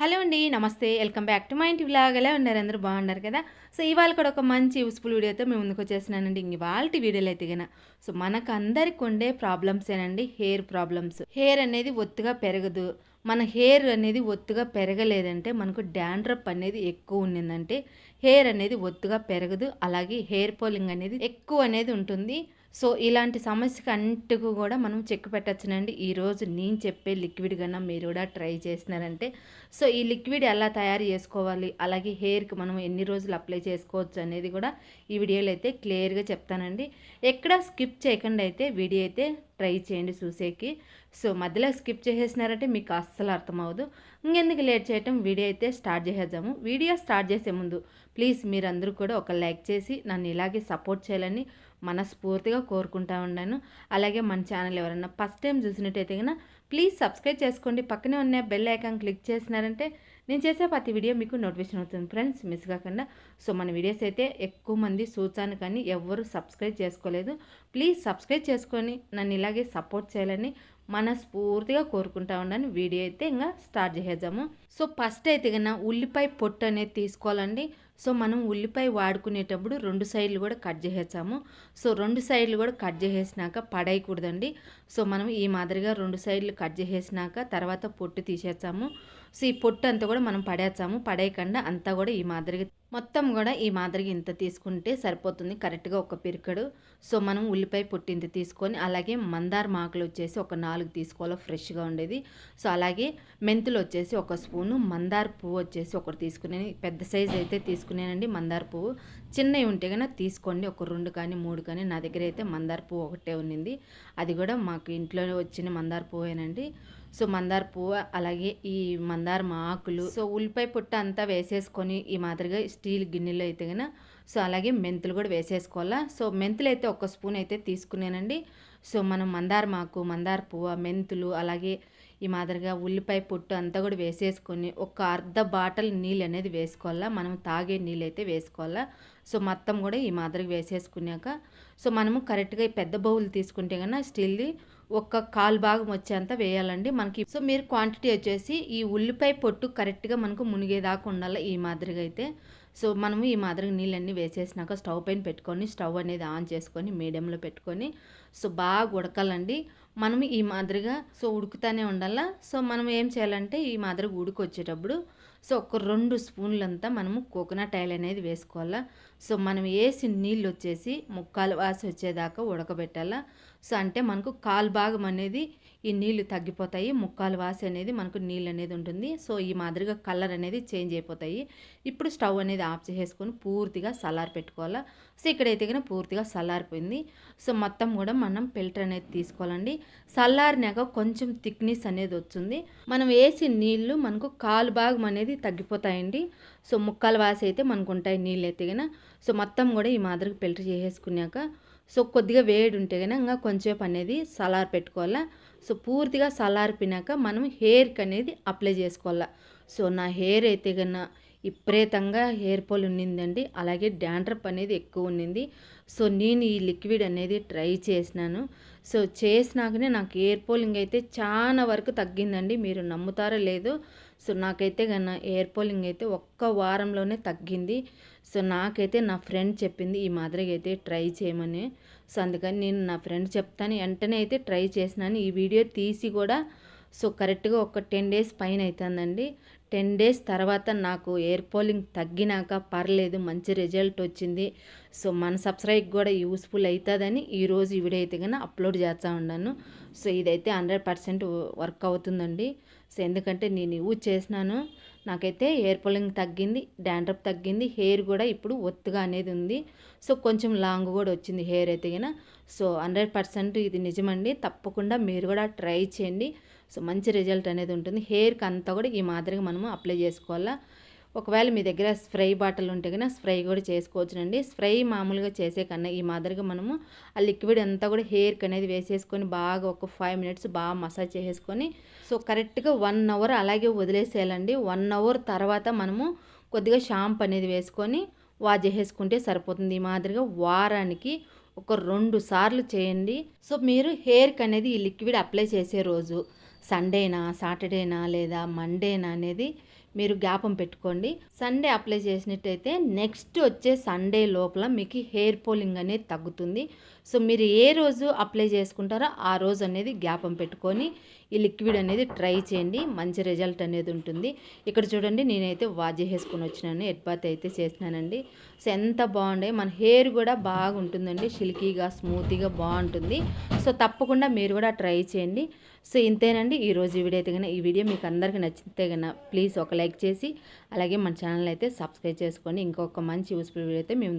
Hello అండి నమస్తే welcome back to మా ఇంటి వ్లాగ్. ఎలా ఉన్నారు? అందరూ బాగున్నారు కదా? సో ఇవాళ కూడా ఒక మంచి యూస్ఫుల్ వీడియోతో మేము ముందుకు వచ్చేసినానండి ఇవాళ వీడియోలు అయితే గన సో మనకు అందరికి ఉండే ప్రాబ్లమ్స్ ఏనండి? Hair problems. హెయిర్ అనేది ఒత్తుగా పెరగదు. మన హెయిర్ అనేది ఒత్తుగా పెరగలేదంటే మనకు డాండ్రప్ అనేది ఎక్కువ ఉండిందంటే హెయిర్ అనేది ఒత్తుగా పెరగదు అలాగే హెయిర్ పోలింగ్ అనేది ఎక్కువ అనేది ఉంటుంది. సో ఇలాంటి సమస్యకు అంటుకు కూడా మనం చెక్ పెట్టచ్చునండి. ఈరోజు నేను చెప్పే లిక్విడ్ కన్నా మీరు కూడా ట్రై చేసినారంటే. సో ఈ లిక్విడ్ ఎలా తయారు చేసుకోవాలి అలాగే హెయిర్కి మనం ఎన్ని రోజులు అప్లై చేసుకోవచ్చు అనేది కూడా ఈ వీడియోలో అయితే క్లియర్గా చెప్తానండి. ఎక్కడ స్కిప్ చేయకుండా అయితే వీడియో అయితే ట్రై చేయండి చూసేకి. సో మధ్యలో స్కిప్ చేసేసినారంటే మీకు అస్సలు అర్థమవుదు ఇంకెందుకు లేట్ చేయటం వీడియో అయితే స్టార్ట్ చేసేద్దాము. వీడియో స్టార్ట్ చేసే ముందు ప్లీజ్ మీరందరూ కూడా ఒక లైక్ చేసి నన్ను ఇలాగే సపోర్ట్ చేయాలని మనస్ఫూర్తిగా కోరుకుంటా ఉన్నాను అలాగే మన ఛానల్ ఎవరైనా ఫస్ట్ టైం చూసినట్టయితే కనుక ప్లీజ్ సబ్స్క్రైబ్ చేసుకోండి. పక్కనే ఉన్న బెల్ ఐకాన్ క్లిక్ చేసినారంటే నేను చేసే ప్రతి వీడియో మీకు నోటిఫికేషన్ అవుతుంది. ఫ్రెండ్స్ మిస్ కాకుండా. సో మన వీడియోస్ అయితే ఎక్కువ మంది చూచాను కానీ ఎవరు సబ్స్క్రైబ్ చేసుకోలేదు. ప్లీజ్ సబ్స్క్రైబ్ చేసుకొని నన్ను ఇలాగే సపోర్ట్ చేయాలని మనస్ఫూర్తిగా కోరుకుంటా ఉన్నాను వీడియో అయితే ఇంకా స్టార్ట్ చేసేద్దాము. సో ఫస్ట్ అయితే కన్నా ఉల్లిపాయ పొట్టు అనేది తీసుకోవాలండి. సో మనం ఉల్లిపాయ వాడుకునేటప్పుడు రెండు సైడ్లు కూడా కట్ చేసేసాము. సో రెండు సైడ్లు కూడా కట్ చేసేసినాక పడేయకూడదండి. సో మనం ఈ మాదిరిగా రెండు సైడ్లు కట్ చేసేసినాక తర్వాత పొట్టు తీసేసాము. సో ఈ పొట్టు అంతా కూడా మనం పడేస్తాము పడేయకుండా అంతా కూడా ఈ మాదిరిగా మొత్తం కూడా ఈ మాదిరిగా ఇంత తీసుకుంటే సరిపోతుంది. కరెక్ట్గా ఒక పిరికడు. సో మనం ఉల్లిపాయ పొట్టు ఇంత తీసుకొని అలాగే మందార మాకులు వచ్చేసి ఒక నాలుగు తీసుకోవాలి ఫ్రెష్గా ఉండేది. సో అలాగే మెంతులు వచ్చేసి ఒక స్పూను మందార పువ్వు వచ్చేసి ఒకటి తీసుకునే పెద్ద సైజ్ అయితే తీసుకునేనండి మందార పువ్వు. చిన్నవి ఉంటే కనుక తీసుకోండి. ఒక రెండు కానీ మూడు కానీ నా దగ్గర అయితే మందార పువ్వు ఒకటే ఉన్నింది. అది కూడా మాకు ఇంట్లో వచ్చిన మందార పువ్వేనండి. సో మందార పువ్వు అలాగే ఈ మందార ఆకులు సో ఉల్లిపాయ పుట్ట అంతా వేసేసుకొని ఈ మాదిరిగా స్టీల్ గిన్నెలో అయితే కనుక సో అలాగే మెంతులు కూడా వేసేసుకోవాలా. సో మెంతులు అయితే ఒక స్పూన్ అయితే తీసుకున్నానండి. సో మనం మందార మాకు మందార పువ్వు మెంతులు అలాగే ఈ మాదిరిగా ఉల్లిపాయ పొట్టు అంతా కూడా వేసేసుకొని ఒక అర్ధ బాటల్ నీళ్ళు అనేది వేసుకోవాలా. మనం తాగే నీళ్ళు అయితే వేసుకోవాలా. సో మొత్తం కూడా ఈ మాదిరిగా వేసేసుకున్నాక సో మనము కరెక్ట్గా ఈ పెద్ద బౌల్ తీసుకుంటే కన్నా స్టీల్ది ఒక కాలు భాగం వచ్చేంత వేయాలండి మనకి. సో మీరు క్వాంటిటీ వచ్చేసి ఈ ఉల్లిపాయ పొట్టు కరెక్ట్గా మనకు మునిగేదాకా ఉండాలి ఈ మాదిరిగా అయితే. సో మనము ఈ మాదిరిగా నీళ్ళన్నీ వేసేసినాక స్టవ్ పైన పెట్టుకొని స్టవ్ అనేది ఆన్ చేసుకొని మీడియంలో పెట్టుకొని సో బాగా ఉడకాలండి. మనం ఈ మాదిరిగా సో ఉడుకుతానే ఉండాలా? సో మనం ఏం చేయాలంటే ఈ మాదిరిగా ఉడికొచ్చేటప్పుడు సో ఒక రెండు స్పూన్లంతా మనము కోకోనట్ ఆయిల్ అనేది వేసుకోవాలా. సో మనం వేసి నీళ్ళు వచ్చేసి ముక్కాలు వాసి వచ్చేదాకా ఉడకబెట్టాలా. సో అంటే మనకు కాలు భాగం అనేది ఈ నీళ్ళు తగ్గిపోతాయి ముక్కాలు వాసి అనేది మనకు నీళ్ళు అనేది ఉంటుంది. సో ఈ మాదిరిగా కలర్ అనేది చేంజ్ అయిపోతాయి. ఇప్పుడు స్టవ్ అనేది ఆఫ్ చేసేసుకొని పూర్తిగా సలార్ పెట్టుకోవాలా. సో ఇక్కడైతే కనుక పూర్తిగా సల్లారిపోయింది సో మొత్తం కూడా మనం ఫిల్టర్ అనేది తీసుకోవాలండి. సల్లారినాక కొంచెం థిక్నెస్ అనేది వచ్చింది మనం వేసి నీళ్ళు మనకు కాలు భాగం అనేది తగ్గిపోతాయండి. సో ముక్కల వాసి అయితే మనకు ఉంటాయి నీళ్ళు అయితే సో మొత్తం కూడా ఈ మాదిరిగా ఫిల్టర్ చేసేసుకున్నాక సో కొద్దిగా వేడి ఉంటే కనుక ఇంకా కొంచెంసేపు అనేది సలార్ పెట్టుకోవాలా. సో పూర్తిగా సలారిపోయినాక మనం హెయిర్కి అనేది అప్లై చేసుకోవాలా. సో నా హెయిర్ అయితే కన్నా విపరీతంగా హెయిర్ ఫాల్ ఉన్నిందండి. అలాగే డాండ్రప్ అనేది ఎక్కువ ఉన్నింది. సో నేను ఈ లిక్విడ్ అనేది ట్రై చేసినాను. సో చేసినాకనే నాకు ఎయిర్ పోలింగ్ అయితే చాలా వరకు తగ్గిందండి. మీరు నమ్ముతారో లేదో సో నాకైతే కన్నా ఎయిర్ పోలింగ్ అయితే ఒక్క వారంలోనే తగ్గింది. సో నాకైతే నా ఫ్రెండ్ చెప్పింది ఈ మాదిరిగా అయితే ట్రై చేయమని. సో అందుకని నేను నా ఫ్రెండ్ చెప్తాను వెంటనే అయితే ట్రై చేసినాను. ఈ వీడియో తీసి కూడా సో కరెక్ట్గా ఒక టెన్ డేస్ పైన అవుతుందండి టెన్ డేస్ తర్వాత నాకు ఎయిర్ పోలింగ్ తగ్గినాక పర్లేదు మంచి రిజల్ట్ వచ్చింది. సో మన సబ్స్క్రైబ్ కూడా యూస్ఫుల్ అవుతుందని ఈరోజు ఈ వీడియో అయితే కానీ అప్లోడ్ చేస్తూ ఉన్నాను. సో ఇదైతే హండ్రెడ్ పర్సెంట్ వర్క్ అవుతుందండి. సో ఎందుకంటే నేను యూజ్ చేసినాను. నాకైతే హెయిర్ పోలింగ్ తగ్గింది డాండ్రప్ తగ్గింది హెయిర్ కూడా ఇప్పుడు ఒత్తుగా అనేది ఉంది. సో కొంచెం లాంగ్ కూడా వచ్చింది హెయిర్ అయితే కనుక సో హండ్రెడ్ పర్సెంట్ ఇది నిజమండి. తప్పకుండా మీరు కూడా ట్రై చేయండి. సో మంచి రిజల్ట్ అనేది ఉంటుంది. హెయిర్కి అంతా కూడా ఈ మాదిరిగా మనము అప్లై చేసుకోవాలా? ఒకవేళ మీ దగ్గర స్ప్రే బాటిల్ ఉంటే కన్నా స్ప్రే కూడా చేసుకోవచ్చునండి. స్ప్రే మామూలుగా చేసే కన్నా ఈ మాదిరిగా మనము ఆ లిక్విడ్ అంతా కూడా హెయిర్కి అనేది వేసేసుకొని బాగా ఒక ఫైవ్ మినిట్స్ బాగా మసాజ్ చేసేసుకొని సో కరెక్ట్గా వన్ అవర్ అలాగే వదిలేసేయాలండి. వన్ అవర్ తర్వాత మనము కొద్దిగా షాంప్ అనేది వేసుకొని వాష్ చేసేసుకుంటే సరిపోతుంది. ఈ మాదిరిగా వారానికి ఒక రెండు సార్లు చేయండి. సో మీరు హెయిర్కి అనేది ఈ లిక్విడ్ అప్లై చేసే రోజు సండేనా సాటర్డేనా లేదా మండేనా అనేది మీరు జ్ఞాపం పెట్టుకోండి. సండే అప్లై చేసినట్టయితే నెక్స్ట్ వచ్చే సండే లోపల మీకు హెయిర్ పోలింగ్ అనేది తగ్గుతుంది. సో మీరు ఏ రోజు అప్లై చేసుకుంటారో ఆ రోజు అనేది జ్ఞాపం పెట్టుకొని ఈ లిక్విడ్ అనేది ట్రై చేయండి. మంచి రిజల్ట్ అనేది ఉంటుంది. ఇక్కడ చూడండి నేనైతే వాజ్ చేసుకొని వచ్చినాను. ఎడ్బాత్ అయితే చేసినానండి. సో ఎంత బాగుండే. మన హెయిర్ కూడా బాగుంటుందండి. సిల్కీగా స్మూత్గా బాగుంటుంది. సో తప్పకుండా మీరు కూడా ట్రై చేయండి. సో ఇంతేనండి. ఈరోజు ఈ వీడియో అయితే కన్నా ఈ వీడియో మీకు అందరికీ నచ్చితే కన్నా ప్లీజ్ ఒక లైక్ చేసి అలాగే మన ఛానల్ అయితే సబ్స్క్రైబ్ చేసుకొని ఇంకొక మంచి యూస్ఫుల్ వీడియో అయితే మేము